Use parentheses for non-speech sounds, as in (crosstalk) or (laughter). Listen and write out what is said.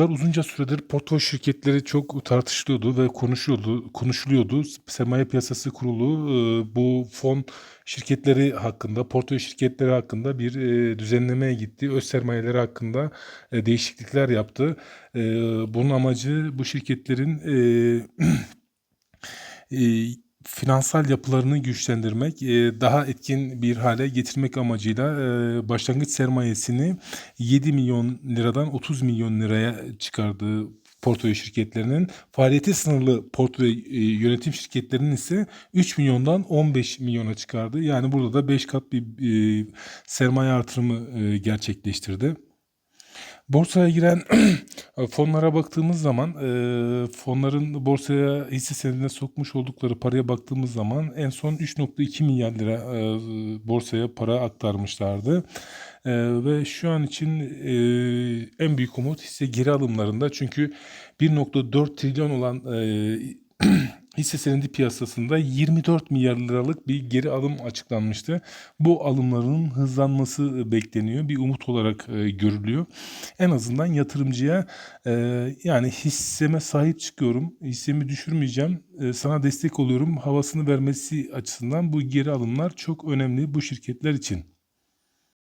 Uzunca süredir portföy şirketleri çok tartışılıyordu ve konuşuyordu konuşuluyordu. Sermaye Piyasası Kurulu, ııı, bu fon şirketleri hakkında, portföy şirketleri hakkında bir, eee, düzenlemeye gitti. Öz sermayeleri hakkında, eee, değişiklikler yaptı. Bunun amacı bu şirketlerin, (clears throat) finansal yapılarını güçlendirmek, eee, daha etkin bir hâle getirmek amacıyla, eee, başlangıç sermayesini ₺7.000.000'dan ₺30.000.000'ya çıkardı portföy şirketlerinin. Faaliyeti sınırlı portföy, eee, yönetim şirketlerinin ise $3.000.000'dan $15.000.000'a çıkardı. Yani burada da 5 kat bir, sermaye artırımı, eee, gerçekleştirdi. Borsaya giren (clears throat) fonlara baktığımız zaman, eee, fonların borsaya hisse senedine sokmuş oldukları paraya baktığımız zaman en son $3.2 eee, borsaya para aktarmışlardı. Eee, ve şu an için, eee, en büyük umut hisse geri alımlarında. Çünkü $1.4 trilyon olan, eee, (clears throat) hisse senedi piyasasında $24 milyar bir geri alım açıklanmıştı. Bu alımların hızlanması bekleniyor. Bir umut olarak, eee, görülüyor. En azından yatırımcıya, eee, yani hisseme sahip çıkıyorum, hissemi düşürmeyeceğim, sana destek oluyorum havasını vermesi açısından bu geri alımlar çok önemli bu şirketler için.